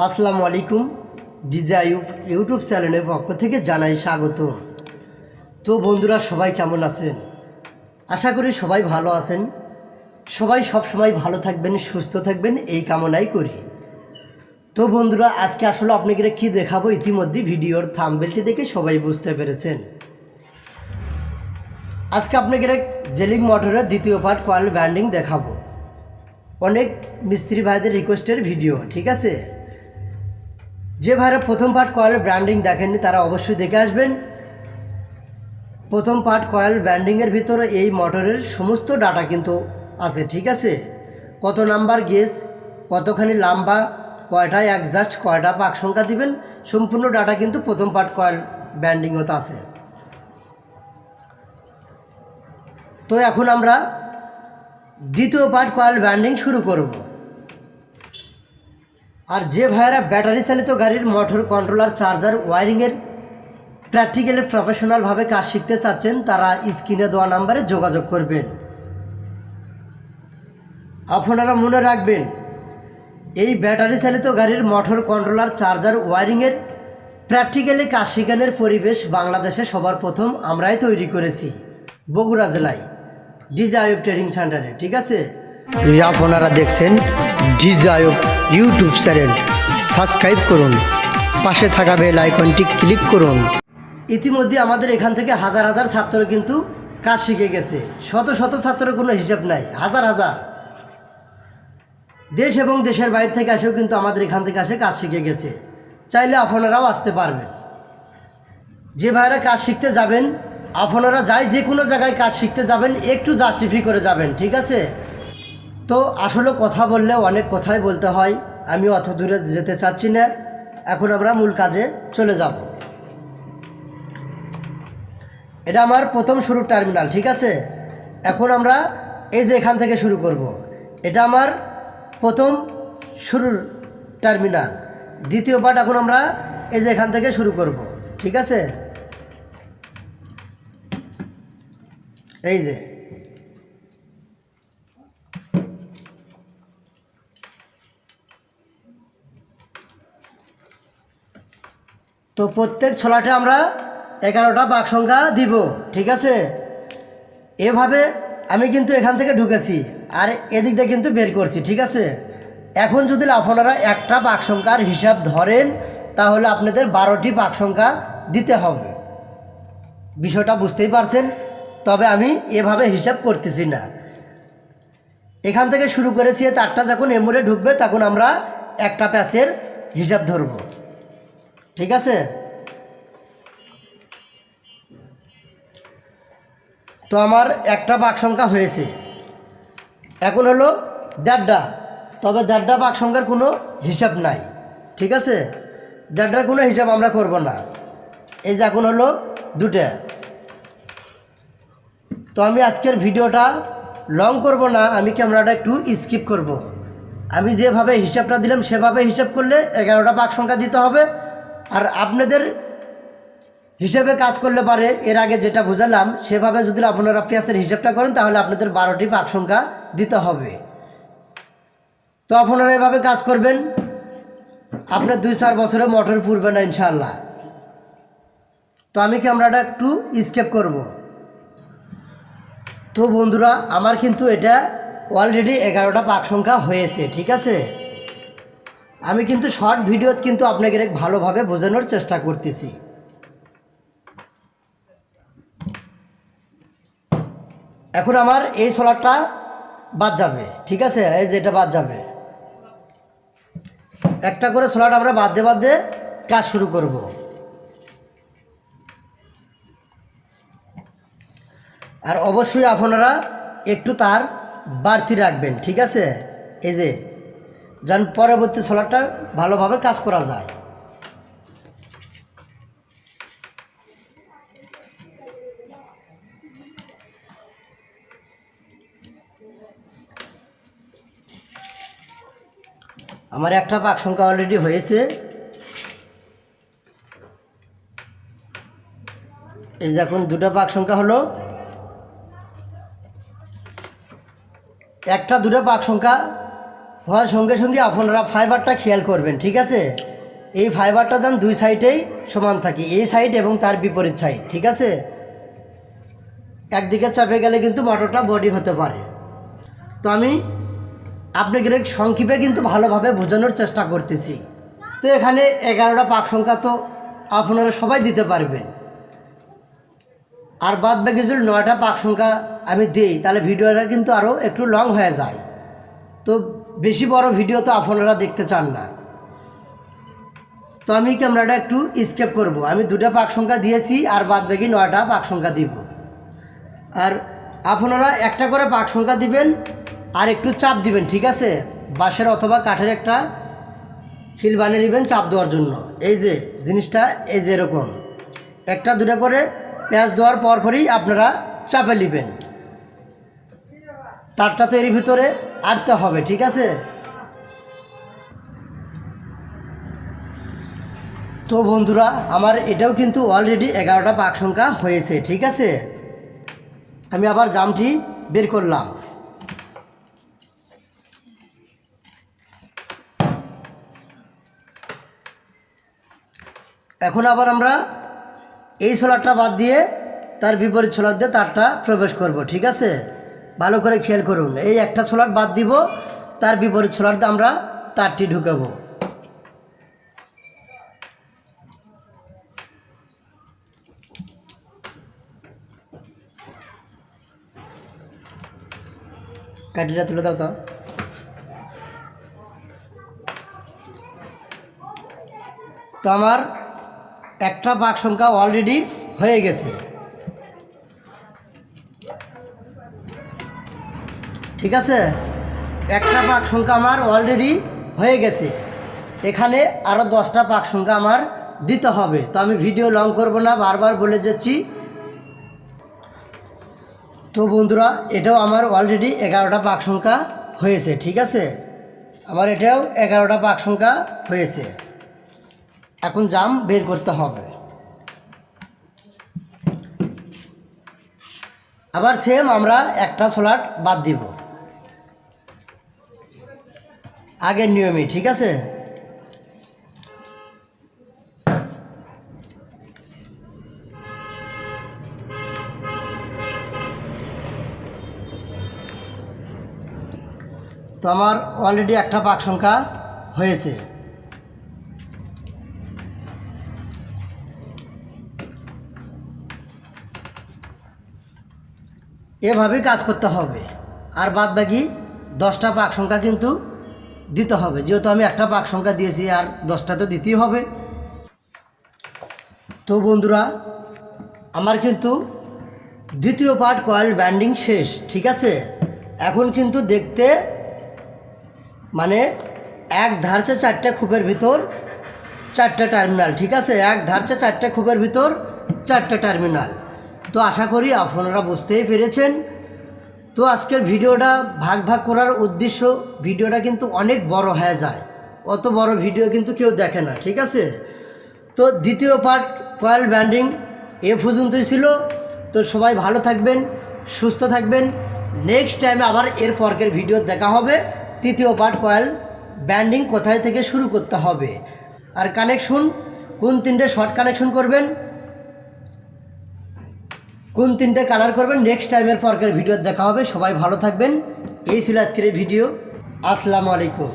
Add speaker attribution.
Speaker 1: আসসালামু আলাইকুম DJ Ayub YouTube চ্যানেলের পক্ষ থেকে জানাই স্বাগত। তো বন্ধুরা, সবাই কেমন আছেন? আশা করি সবাই ভালো আছেন। সবাই সব সময় ভালো থাকবেন, সুস্থ থাকবেন, এই কামনাই করি। তো বন্ধুরা, আজকে আসলে আপনাকে কি দেখাবো? ইতিমধ্যে ভিডিওর থাম্বেলটি দেখে সবাই বুঝতে পেরেছেন। আজকে আপনাকে জেলিং মোটরের দ্বিতীয় পার্ট কয়েল ব্যান্ডিং দেখাবো। অনেক মিস্ত্রি ভাইদের রিকোয়েস্টের ভিডিও ঠিক আছে? যে ভাইরা প্রথম পার্ট কয়েল ব্র্যান্ডিং দেখেননি, তারা অবশ্যই দেখে আসবেন। প্রথম পার্ট কয়েল ব্র্যান্ডিংয়ের ভিতরে এই মোটরের সমস্ত ডাটা কিন্তু আছে, ঠিক আছে? কত নাম্বার গেস কতখানি লম্বা কয়টা অ্যাডজাস্ট কয়টা পাক সংখ্যা দিবেন, সম্পূর্ণ ডাটা কিন্তু প্রথম পার্ট কয়েল ব্র্যান্ডিংতে আছে। তো এখন আমরা দ্বিতীয় পার্ট কয়েল ব্যান্ডিং শুরু করব। আর যে ভাইয়েরা ব্যাটারি চালিত গাড়ির মোটর কন্ট্রোলার চার্জার ওয়ারিংয়ের প্র্যাকটিক্যালি প্রফেশনালভাবে কাজ শিখতে চাচ্ছেন, তারা স্ক্রিনে দেওয়া নাম্বারে যোগাযোগ করবেন। আপনারা মনে রাখবেন, এই ব্যাটারি চালিত গাড়ির মোটর কন্ট্রোলার চার্জার ওয়ারিংয়ের প্র্যাকটিক্যালি কাজ শেখানোর পরিবেশ বাংলাদেশে সবার প্রথম আমরাই তৈরি করেছি, বগুড়া জেলায় ডিজায়ব ট্রেডিং সেন্টারে, ঠিক আছে? আপনারা দেখছেন ডিজায়ব ইউটিউব চ্যানেল। সাবস্ক্রাইব করুন। পাশে থাকা বেল আইকনটি ক্লিক করুন। ইতিমধ্যে আমাদের এখান থেকে হাজার হাজার ছাত্র কিন্তু কাজ শিখে গেছে। শত শত ছাত্রের কোনো হিসাব নাই। হাজার হাজার। দেশ এবং দেশের বাইরে থেকে আসেও কিন্তু আমাদের এখান থেকে আসে কাজ শিখে গেছে। চাইলে আপনারাও আসতে পারবেন। যে ভাইরা কাজ শিখতে যাবেন, আপনারা যাই যে কোনো জায়গায় কাজ শিখতে যাবেন, একটু জাস্টিফাই করে যাবেন, ঠিক আছে? তো আসলে কথা বললে অনেক কথাই বলতে হয়। আমি অত দূরে যেতে চাচ্ছি না। এখন আমরা মূল কাজে চলে যাব। এটা আমার প্রথম শুরুর টার্মিনাল, ঠিক আছে? এখন আমরা এই যে এখান থেকে শুরু করব। এটা আমার প্রথম শুরুর টার্মিনাল। দ্বিতীয় পার্ট এখন আমরা এই যে এখান থেকে শুরু করব। ঠিক আছে? এই যে। তো প্রত্যেক ছোলাটে আমরা এগারোটা বাক সংখ্যা দিব, ঠিক আছে? এভাবে আমি কিন্তু এখান থেকে ঢুকেছি আর এদিক দিয়ে কিন্তু বের করছি, ঠিক আছে? এখন যদি আপনারা একটা বাক সংখ্যার হিসাব ধরেন, তাহলে আপনাদের বারোটি বাক সংখ্যা দিতে হবে। বিষয়টা বুঝতেই পারছেন, তবে আমি এভাবে হিসাব করতেছি না। এখান থেকে শুরু করেছি, তারটা যখন এমুরে ঢুকবে, তখন আমরা একটা প্যাচের হিসাব ধরব। ঠিক আছে? তো আমার একটা বাক সংখ্যা হয়েছে। এখন হলো দেড়টা। তবে দেড়টা বাক সংখ্যার কোনো হিসাব নাই। ঠিক আছে? দেড়টার কোনো হিসাব আমরা করব না। এই যে এখন হলো দুটা। তো আমি আজকের ভিডিওটা লং করব না, আমি ক্যামেরাটা একটু স্কিপ করব। আমি যেভাবে হিসাবটা দিলাম, সেভাবে হিসাব করলে এগারোটা পাক সংখ্যা দিতে হবে। আর আপনাদের হিসেবে কাজ করলে পারে, এর আগে যেটা বুঝালাম, সেভাবে যদি আপনারা পেঁয়াজের হিসাবটা করেন, তাহলে আপনাদের বারোটি পাক সংখ্যা দিতে হবে। তো আপনারা এভাবে কাজ করবেন। আপনার দুই চার বছরে মোটর পুরবে না ইনশাল্লাহ তো আমি ক্যামেরাটা একটু স্কেপ করব। তো বন্ধুরা, আমার কিন্তু এটা অলরেডি এগারোটা পাক সংখ্যা হয়েছে, ঠিক আছে? আমি কিন্তু শর্ট ভিডিওত কিন্তু আপনাকে ভালোভাবে বোঝানোর চেষ্টা করতেছি। এখন আমার এই সোলারটা বাদ যাবে, ঠিক আছে? এই যে এটা বাদ যাবে। একটা করে সোলার আমরা বাদ দিয়ে বাদ দিয়ে কাজ শুরু করব। আর অবশ্যই আপনারা একটু তার বাড়তি রাখবেন, ঠিক আছে? এই যে যেন পরবর্তী সোলারটা ভালোভাবে কাজ করা যায়। আমার একটা পাক সংখ্যা অলরেডি হয়েছে। এই যে এখন দুটো পাক সংখ্যা হলো। একটা দুটো পাক সংখ্যা হওয়ার সঙ্গে সঙ্গে আপনারা ফাইবারটা খেয়াল করবেন, ঠিক আছে? এই ফাইবারটা যেন দুই সাইডেই সমান থাকে, এই সাইড এবং তার বিপরীত সাইড, ঠিক আছে? একদিকে চাপে গেলে কিন্তু মোটরটা বডি হতে পারে। তো আমি আপনাকে সংক্ষেপে কিন্তু ভালোভাবে বোঝানোর চেষ্টা করতেছি। তো এখানে এগারোটা পাক সংখ্যা তো আপনারা সবাই দিতে পারবেন। আর বাদ বাকি যদি নয়টা পাক সংখ্যা আমি দিই, তাহলে ভিডিওটা কিন্তু আরও একটু লং হয়ে যায়। তো বেশি বড় ভিডিও তো আপনারা দেখতে চান না। তো আমি ক্যামেরাটা একটু স্কেপ করব। আমি দুটা পাক সংখ্যা দিয়েছি আর বাদ বাকি নয়টা পাক সংখ্যা দিব। আর আপনারা একটা করে পাক সংখ্যা দিবেন আর একটু চাপ দিবেন, ঠিক আছে? বাঁশের অথবা কাঠের একটা খিল বানিয়ে নেবেন চাপ দেওয়ার জন্য। এই যে, জিনিসটা এই যে এরকম। একটা দুটা করে পেঁয়াজ দেওয়ার পরপরই আপনারা চাপে নেবেন। তারটা তো এর ভিতরে আটতে হবে, ঠিক আছে? তো বন্ধুরা, আমার এটাও কিন্তু অলরেডি এগারোটা পাক সংখ্যা হয়েছে, ঠিক আছে? আমি আবার জামটি বের করলাম। এখন আবার আমরা এই সোলারটা বাদ দিয়ে তার বিপরীত সোলার দিয়ে তারটা প্রবেশ করব, ঠিক আছে? ভালো করে খেয়াল করুন। এই একটা সোলার বাদ দিব, তার বিপরীত সোলার দিয়ে আমরা তারটি ঢুকাবো। কাঠিটা তুলে দাও তো। তো আমার একটা পাক সংখ্যা অলরেডি হয়ে গেছে। ঠিক আছে? একটা পাক সংখ্যা আমার অলরেডি হয়ে গেছে। এখানে আরও দশটা পাক সংখ্যা আমার দিতে হবে। তো আমি ভিডিও লং করব না, বারবার বলে যাচ্ছি। তো বন্ধুরা, এটাও আমার অলরেডি এগারোটা পাক সংখ্যা হয়েছে, ঠিক আছে? আমার এটাও এগারোটা পাক সংখ্যা হয়েছে। এখন জাম বের করতে হবে। আবার সেম আমরা একটা সোলার বাদ দিব। আগের নিয়মে ঠিক আছে? তো আমার অলরেডি একটা পাক সংখ্যা হয়েছে। এভাবেই কাজ করতে হবে। আর বাদ বাকি দশটা পাক সংখ্যা কিন্তু দিতে হবে। যেহেতু আমি একটা পাক সংখ্যা দিয়েছি, আর দশটা তো দিতেই হবে। তো বন্ধুরা, আমার কিন্তু দ্বিতীয় পার্ট কয়েল ব্যান্ডিং শেষ, ঠিক আছে? এখন কিন্তু দেখতে মানে এক ধারছে চারটে খুপের ভিতর চারটে টার্মিনাল ঠিক আছে? এক ধারছে চারটে খুপের ভিতর চারটে টার্মিনাল তো আশা করি আপনারা বুঝতেই পেরেছেন। তো আজকের ভিডিওটা ভাগ ভাগ করার উদ্দেশ্য, ভিডিওটা কিন্তু অনেক বড় হয়ে যায়। অত বড় ভিডিও কিন্তু কেউ দেখে না, ঠিক আছে? তো দ্বিতীয় পার্ট কয়েল ব্যান্ডিং এ পর্যন্তই ছিল। তো সবাই ভালো থাকবেন, সুস্থ থাকবেন। নেক্সট টাইমে আবার এর পরকের ভিডিও দেখা হবে। তৃতীয় পার্ট কয়েল ব্যান্ডিং কোথায় থেকে শুরু করতে হবে? আর কানেকশন কোন তিনটে শর্ট কানেকশন করবেন? কোন তিনটে কালার করবেন? নেক্সট টাইমের পরকের ভিডিও দেখা হবে। সবাই ভালো থাকবেন। এই ছিল আজকের ভিডিও আসসালামু আলাইকুম।